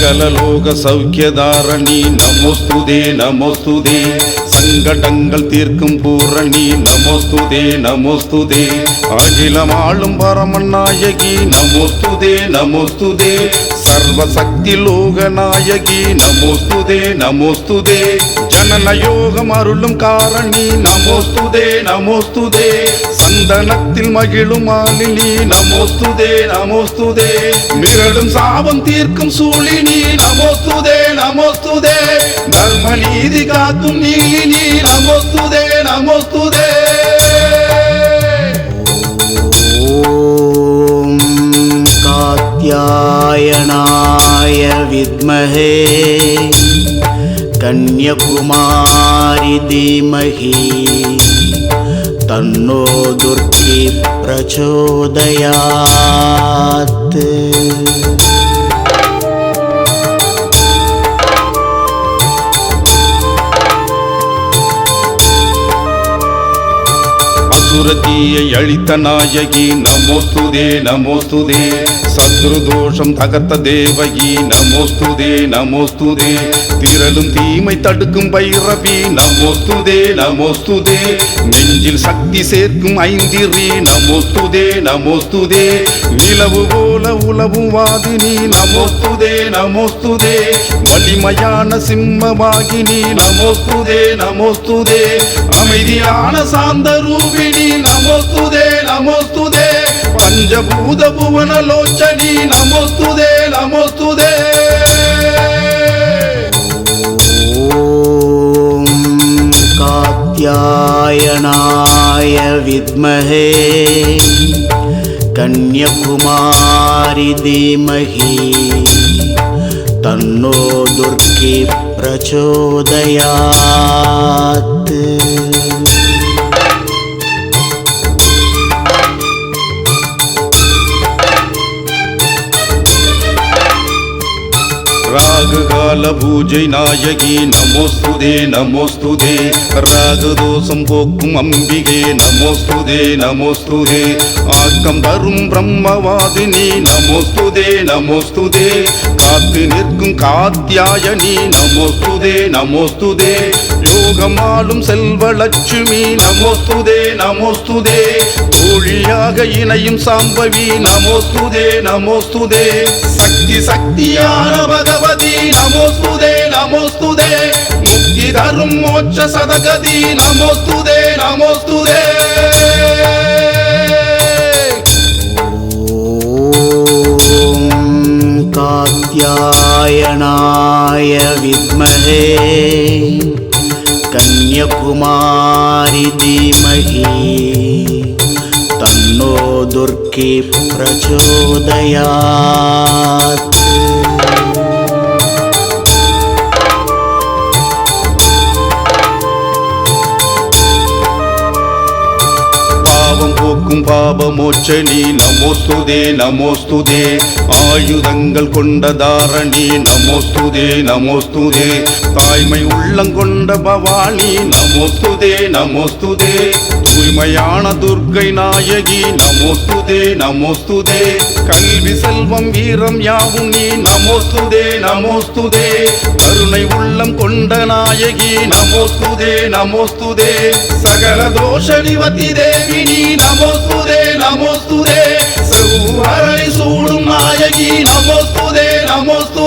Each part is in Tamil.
ಸಕಲ ಲೋಕ ಸೌಖ್ಯಧಾರಣಿ ನಮೋಸ್ತುದೇ ನಮೋಸ್ತುದೇ சங்கடங்கள் தீர்க்கும் பூரணி. நமோஸ்துதே நமோஸ்துதே. அகிலமாளும் பரமநாயகி. நமோஸ்துதே நமோஸ்துதே. சர்வசக்தி லோக நாயகி நமோஸ்துதே நமோஸ்துதே. ஜனன யோகம் அருளும் காரணி. நமோஸ்துதே நமோஸ்துதே. சந்தனத்தில் மகிழும் மாலினி. நமோஸ்துதே நமோஸ்துதே. மிரடும் சாபம் தீர்க்கும் சூழினி. நமோஸ்துதே நமோஸ்துதே. தர்ம நீதி காக்கும் நீலினி దేవిని నమోస్తుదే నమోస్తుదే कात्यायनाय विद्महे कन्याकुमारि धीमहि तन्नो दुर्गे प्रचोदयात् அசுரதியை அழித்த நாயகி நமோஸ்துதே நமோஸ்துதே. சத்ருதோஷம் தகர்த்த தேவகி நமோஸ்துதே நமோஸ்துதே. திரளும் தீமை தடுக்கும் பைரவி நமோஸ்துதே நமோஸ்துதே. நெஞ்சில் சக்தி சேர்க்கும் ஐந்திரி நமோஸ்துதே நமோஸ்துதே. நிலவு போல உலவும் வாதினி நமோஸ்துதே நமோஸ்துதே. வலிமையான சிம்மவாகினி நமோஸ்துதே நமோஸ்துதே. அமைதியான சாந்த ரூபிணி నమోస్తుదే నమోస్తుదే పంచభూత భువన లోచని నమోస్తుదే నమోస్తుదే कात्यायनाय विद्महे कन्याकुमारि धीमहि तन्नो दुर्गे प्रचोदयात् ராகுகால பூஜை நாயகி நமோஸ்துதே நமோஸ்துதே ராகதோஷம் போக்கும் அம்பிகே நமோஸ்துதே நமோஸ்துதே ஆக்கம் தரும் பிரம்மவாதினி நமோஸ்துதே நமோஸ்துதே காத்து நிற்கும் காத்தியாயனி நமோஸ்துதே நமோஸ்துதே யோகமாலும் செல்வலட்சுமி நமோஸ்துதே நமோஸ்துதே தோழியாக இணையும் சாம்பவி நமோஸ்துதே நமோஸ்துதே சக்தி சக்தியான பகவதி నమోస్తుదే నమోస్తుదే. ముక్తిధరుం మోక్ష సదగతి నమోస్తుదే నమోస్తుదే. कात्यायनाय विद्महे कन्याकुमारि धीमहि तन्नो दुर्गे प्रचोदयात् போக்கும் பாபமோச்சனி நமோஸ்துதே நமோஸ்துதே. ஆயுதங்கள் கொண்ட தாரணி நமோஸ்துதே நமோஸ்துதே. தாய்மை உள்ளங்கொண்ட பவானி நமோஸ்துதே நமோஸ்துதே. தூய்மையான துர்க்கை நாயகி நமோஸ்துதே நமோஸ்துதே. கல்வி செல்வம் வீரம் யாவும் நீ நமோஸ்துதே நமோஸ்துதே. கருணை உள்ளம் கொண்ட நாயகி நமோஸ்துதே நமோஸ்துதே. சகல தோஷ நிவத்தி தேவி நீ நமோஸ்துதே நமோஸ்துதே. செவ்வரை சூடும் நாயகி நமோஸ்துதே நமோஸ்து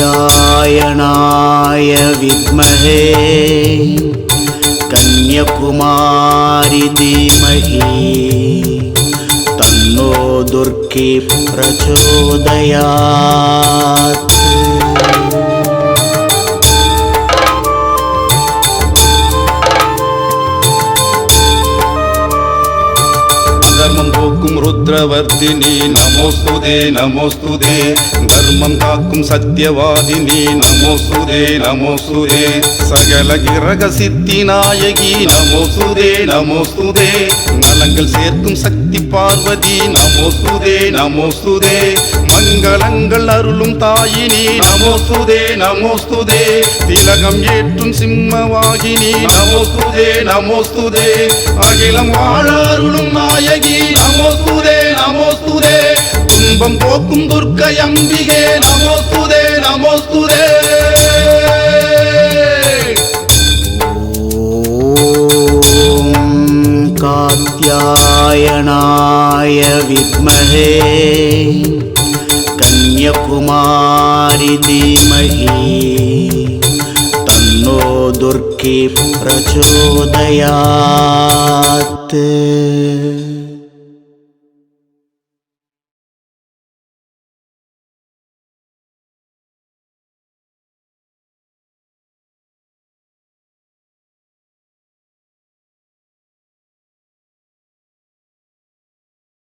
നാരായണായ വിദ്മഹേ. കന്യകുമാരി ധീമഹി തന്നോ ദുർഗി പ്രചോദയാ தர்மம் போக்கும் ருத்ரவர்த்தினி நமோஸ்துதே நமோஸ்துதே. தர்மம் காக்கும் சத்தியவாதினி நமோஸ்துதே நமோஸ்துதே. சகல கிரக சித்தி நாயகி நமோஸ்துதே நமோஸ்துதே. நலங்கள் சேர்க்கும் சக்தி பார்வதி நமோஸ்துதே நமோஸ்துதே. மங்களங்கள் அருளும் தாயினி நமோஸ்துதே நமோஸ்துதே திலகம் ஏற்றும் சிம்மவாகினி நமோஸ்துதே நமோஸ்துதே அகிலம் வாழ அருளும் நாயகி நமோஸ்துதே நமோஸ்துதே துன்பம் போக்கும் துர்க்கை அம்பிகே நமோஸ்துதே நமோஸ்துதே ॐ कात्यायनाय विद्महे कन्यकुमारि धीमहि तन्नो दुर्गे प्रचोदयात्